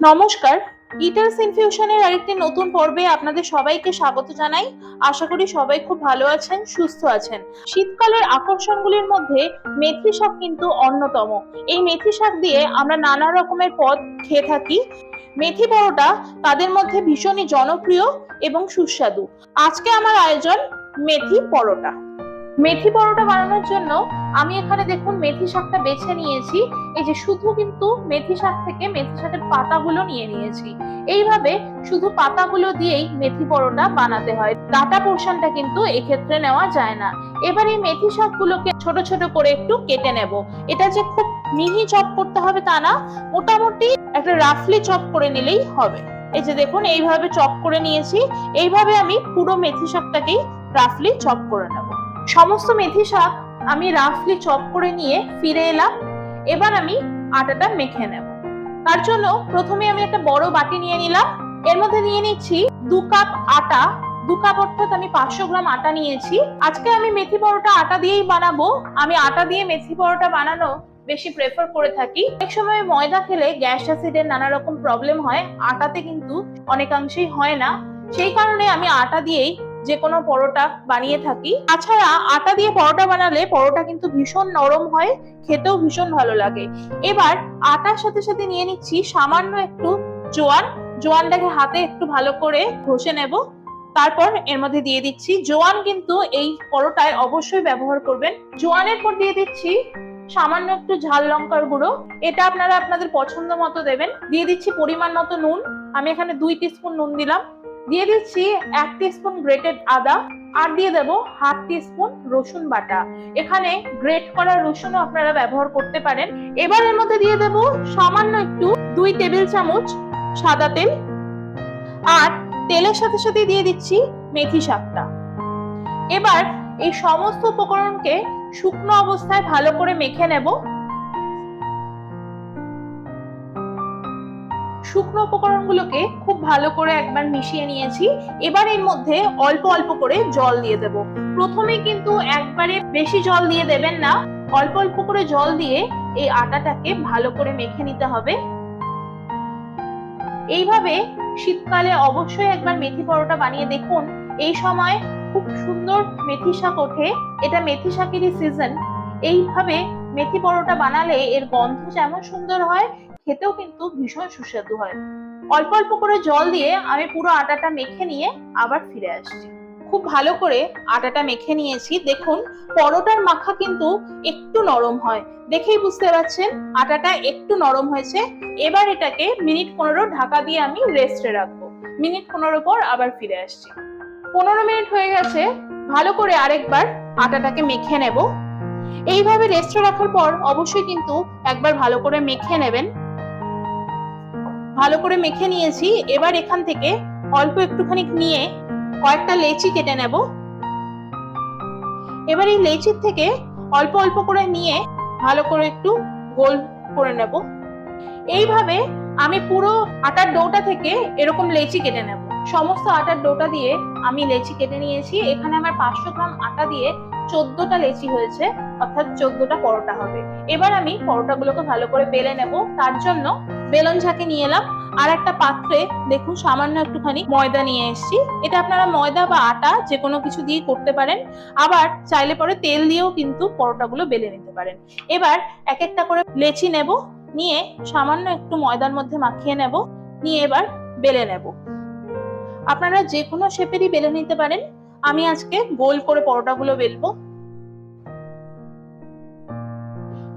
নমস্কার ইটার্স ইনফিউশনের আরেকটি নতুন পর্বে আপনাদের সবাইকে স্বাগত জানাই। আশা করি সবাই খুব ভালো আছেন, সুস্থ আছেন। শীতকালের আকর্ষণগুলির মধ্যে মেথি শাক কিন্তু অন্যতম। এই মেথি শাক দিয়ে আমরা নানা রকমের পদ খেয়ে থাকি। মেথি পরোটা তাদের মধ্যে ভীষণই জনপ্রিয় এবং সুস্বাদু। আজকে আমার আয়োজন মেথি পরোটা। মেথি পরোটা বানানোর জন্য আমি এখানে দেখুন মেথি শাকটা বেছে নিয়েছি। এই যে শুধু কিন্তু মেথি শাক থেকে মেথি শাকের পাতাগুলো নিয়ে নিয়েছি। এইভাবে শুধু পাতাগুলো দিয়েই মেথি পরোটা বানাতে হয়। ডাটা পোর্শনটা কিন্তু এক্ষেত্রে নেওয়া যায় না। এবার এই মেথি শাকগুলোকে ছোট ছোট করে একটু কেটে নেব। এটা যে খুব মিহি চপ করতে হবে তা না, মোটামুটি একটা রাফলি চপ করে নিলেই হবে। এই যে দেখুন, এইভাবে চপ করে নিয়েছি। এইভাবে আমি পুরো মেথি শাকটাকেই রাফলি চপ করে নেব। সমস্ত মেথি শাক আমি রাফলি চপ করে নিয়ে ফিরে এলাম। এবার আমি আটাটা মেখে নেব। তার জন্য প্রথমে আমি একটা বড় বাটি নিয়ে নিলাম। এর মধ্যে নিয়ে নিচ্ছি দু কাপ আটা। দু কাপ অর্থাৎ আমি পাঁচশো গ্রাম আটা নিয়েছি। আজকে আমি মেথি পরোটা আটা দিয়েই বানাবো। আমি আটা দিয়ে মেথি পরোটা বানানো বেশি প্রেফার করে থাকি। অনেক সময় ময়দা খেলে গ্যাস অ্যাসিডের নানা রকম প্রবলেম হয়। আটাতে কিন্তু অনেকাংশেই হয় না। সেই কারণে আমি আটা দিয়েই যে কোনো পরোটা বানিয়ে থাকি। তাছাড়া আটা দিয়ে পরোটা বানালে পরোটা কিন্তু ভীষণ নরম হয়, খেতেও ভীষণ ভালো লাগে। এবার আটার সাথে সাথে নিয়ে নিচ্ছি সামান্য একটু জোয়ান। জোয়ানটাকে হাতে একটু ভালো করে ঘষে নেব। তারপর এর মধ্যে দিয়ে দিচ্ছি জোয়ান কিন্তু এই পরোটায় অবশ্যই ব্যবহার করবেন। জোয়ানের পর দিয়ে দিচ্ছি সামান্য একটু ঝাল লঙ্কার গুঁড়ো। এটা আপনারা আপনাদের পছন্দ মতো দেবেন। দিয়ে দিচ্ছি পরিমাণ মতো নুন। আমি এখানে দুই টিস্পুন নুন দিলাম। দিয়ে দিচ্ছি এক টিস্পুন গ্রেটেড আদা আর দিয়ে দেব হাফ টিস্পুন রসুন বাটা। এখানে গ্রেট করা রসুনও আপনারা ব্যবহার করতে পারেন। এবার এর মধ্যে দিয়ে দেব সামান্য একটু দুই টেবিল চামচ সাদা তেল আর তেলের সাথে সাথে দিয়ে দিচ্ছি মেথি শাকটা। এবার এই সমস্ত উপকরণকে শুকনো অবস্থায় ভালো করে মেখে নেব। শুকনো উপকরণগুলোকে খুব ভালো করে একবার মিশিয়ে নিয়েছি। এবার এর মধ্যে অল্প অল্প করে জল দিয়ে দেব। প্রথমে কিন্তু একবারে বেশি জল দিয়ে দেবেন না। অল্প অল্প করে জল দিয়ে এই আটাটাকে ভালো করে মেখে নিতে হবে। এইভাবে শীতকালে অবশ্যই একবার মেথি পরোটা বানিয়ে দেখুন। এই সময় খুব সুন্দর মেথি শাক ওঠে। এটা মেথি শাকেরই সিজন এইভাবে মেথি পরোটা বানালে এর গন্ধ যেমন সুন্দর হয় খেতেও কিন্তু ভীষণ সুস্বাদু হয়। অল্প অল্প করে জল দিয়ে আমি পুরো আটাটা মেখে নিয়ে আবার ফিরে আসছি। খুব ভালো করে আটাটা মেখে নিয়েছি। দেখুন, পরোটার মাখা কিন্তু একটু নরম হয়। দেখেই বুঝতে পারছেন, আটাটা একটু নরম হয়েছে। এবার এটাকে মিনিট পনেরো ঢাকা দিয়ে আমি রেস্টে রাখব। মিনিট পনেরো পর আবার ফিরে আসছি। পনেরো মিনিট হয়ে গেছে। ভালো করে আরেকবার আটাটাকে মেখে নেব। এইভাবে রেস্টে রাখার পর অবশ্যই কিন্তু একবার ভালো করে মেখে নেবেন। ভালো করে মেখে নিয়েছি। এবার এখান থেকে অল্প একটুখানি নিয়ে কয়েকটা লেচি কেটে নেব। এবার এই লেচির থেকে অল্প অল্প করে নিয়ে ভালো করে একটু গোল করে নেব। এইভাবে আমি পুরো আটার ডোটা থেকে এরকম লেচি কেটে নেব। সমস্ত আটার ডোটা দিয়ে আমি লেচি কেটে নিয়েছি। এখানে আমার পাঁচশো গ্রাম আটা দিয়ে চোদ্দটা লেচি হয়েছে, অর্থাৎ চোদ্দটা পরোটা হবে। এবার আমি পরোটাগুলোকে ভালো করে বেলে নেব। তার জন্য বেলন ঝাঁকে নিয়ে এলাম। আর একটা পাত্রে দেখুন সামান্য একটুখানি ময়দা নিয়ে এসেছি। এটা আপনারা ময়দা বা আটা যে কোনো কিছু দিয়ে করতে পারেন। আবার চাইলে পরে তেল দিয়েও কিন্তু পরোটাগুলো বেলে নিতে পারেন। এবার এক একটা করে লেচি নেব, নিয়ে সামান্য একটু ময়দার মধ্যে মাখিয়ে নেব, নিয়ে এবার বেলে নেব। আপনারা যে কোনো শেপেরই বেলে নিতে পারেন। আমি আজকে গোল করে পরোটাগুলো বেলবো।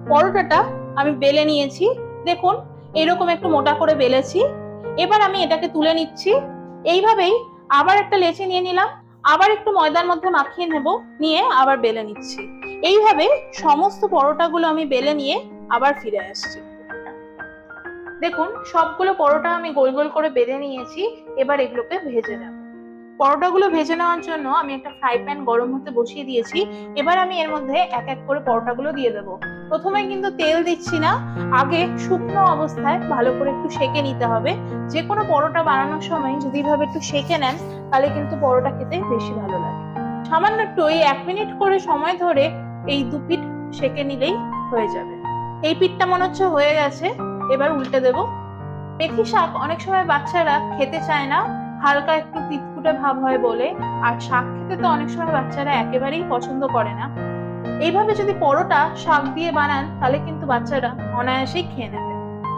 পরোটাটা আমি বেলে নিয়েছি। দেখুন এরকম একটু মোটা করে বেলেছি। এবার আমি এটাকে তুলে নিচ্ছি। এইভাবেই আবার একটা লেচি নিয়ে নিলাম, আবার একটু ময়দার মধ্যে মাখিয়ে নেব, নিয়ে আবার বেলে নিচ্ছি। এইভাবে সমস্ত পরোটাগুলো আমি বেলে নিয়ে আবার ফিরে আসছি। দেখুন, সবগুলো পরোটা আমি গোল গোল করে বেঁধে নিয়েছি, এবার এগুলোকে ভেজে নেব। পরোটাগুলো ভেজে নেওয়ার জন্য আমি একটা ফ্রাই প্যান গরম হতে বসিয়ে দিয়েছি। এবার আমি এর মধ্যে এক এক করে পরোটাগুলো দিয়ে দেবো। প্রথমে কিন্তু তেল দিচ্ছি না। আগে শুকনো অবস্থায় ভালো করে একটু সেকে নিতে হবে। যে কোনো পরোটা বানানোর সময় যদি ভাবে একটু সেকে নেন, তাহলে কিন্তু পরোটা খেতে বেশি ভালো লাগে। সামান্য একটু এই এক মিনিট করে সময় ধরে এই দু পিঠ সেকে নিলেই হয়ে যাবে। এই পিঠটা মনে হচ্ছে হয়ে গেছে। এবার উল্টে দেব। মেথি শাক অনেক সময় বাচ্চারা খেতে চায় না। হালকা একটু তিতকুটে ভাব হয় বলে, আর শাক খেতে তো অনেক সময় বাচ্চারা একেবারেই পছন্দ করে না। এইভাবে যদি পরোটা, শাক দিয়ে বানান, তাহলে কিন্তু বাচ্চারা অনায়াসেই খেয়ে নেবে।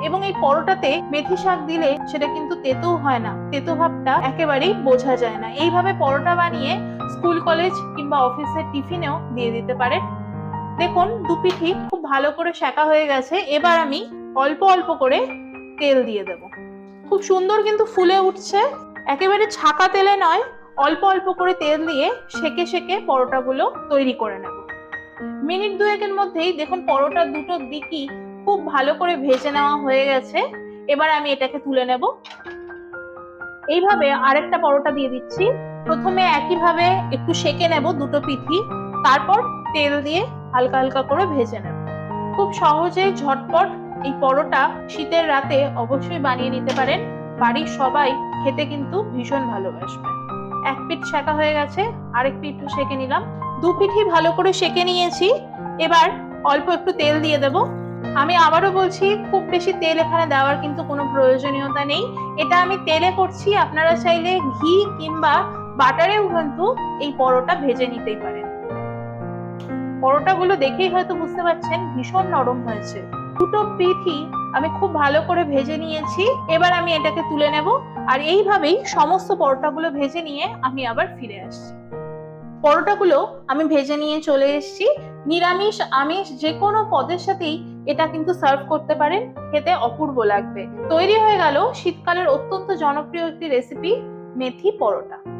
এবং এই পরোটাতে মেথি শাক দিলে সেটা কিন্তু তেতো হয় না। তেতো ভাবটা একেবারেই বোঝা যায় না। এইভাবে পরোটা বানিয়ে স্কুল, কলেজ কিংবা অফিসের টিফিনেও দিয়ে দিতে পারে দেখুন, দু পিঠি খুব ভালো করে সেকা হয়ে গেছে। এবার আমি অল্প অল্প করে তেল দিয়ে দেব। খুব সুন্দর কিন্তু ফুলে উঠছে। একেবারে ছাকা তেলে নয়, অল্প অল্প করে তেল দিয়ে সেকে সেকে পরোটাগুলো তৈরি করে নেব। মিনিট দুয়েকের মধ্যেই দেখুন পরোটা দুটো দিকই খুব ভালো করে ভেজে নেওয়া হয়ে গেছে। এবার আমি এটাকে তুলে নেব। এইভাবে আরেকটা পরোটা দিয়ে দিচ্ছি। প্রথমে একইভাবে একটু সেকে নেব দুটো পিঠি, তারপর তেল দিয়ে হালকা হালকা করে ভেজে নেব। খুব সহজেই ঝটপট এই পরোটা শীতের রাতে অবশ্যই বানিয়ে নিতে পারেন। বাড়ির সবাই খেতে কিন্তু ভীষণ ভালোবাসবে। এক পিঠ সেকা হয়ে গেছে, আরেক পিঠ সেকে নিলাম। দু পিঠই ভালো করে সেকে নিয়েছি। এবার অল্প একটু তেল দিয়ে দেব। আমি আবারও বলছি, খুব বেশি তেল এখানে দেওয়ার কিন্তু কোনো প্রয়োজনীয়তা নেই। এটা আমি তেলে করছি, আপনারা চাইলে ঘি কিংবা বাটারেও কিন্তু এই পরোটা ভেজে নিতেই পারেন। পরোটাগুলো দেখেই হয়তো বুঝতে পারছেন, ভীষণ নরম হয়েছে। দুটো পিঠই আমি খুব ভালো করে ভেজে নিয়েছি। এবার আমি এটাকে তুলে নেব আর এইভাবেই সমস্ত পরোটাগুলো ভেজে নিয়ে আমি আবার ফিরে আসছি। পরোটাগুলো আমি ভেজে নিয়ে চলে এসেছি। নিরামিষ, আমিষ যে কোনো পদের সাথেই এটা কিন্তু সার্ভ করতে পারেন। খেতে অপূর্ব লাগবে। তৈরি হয়ে গেল শীতকালের অত্যন্ত জনপ্রিয় একটি রেসিপি মেথি পরোটা।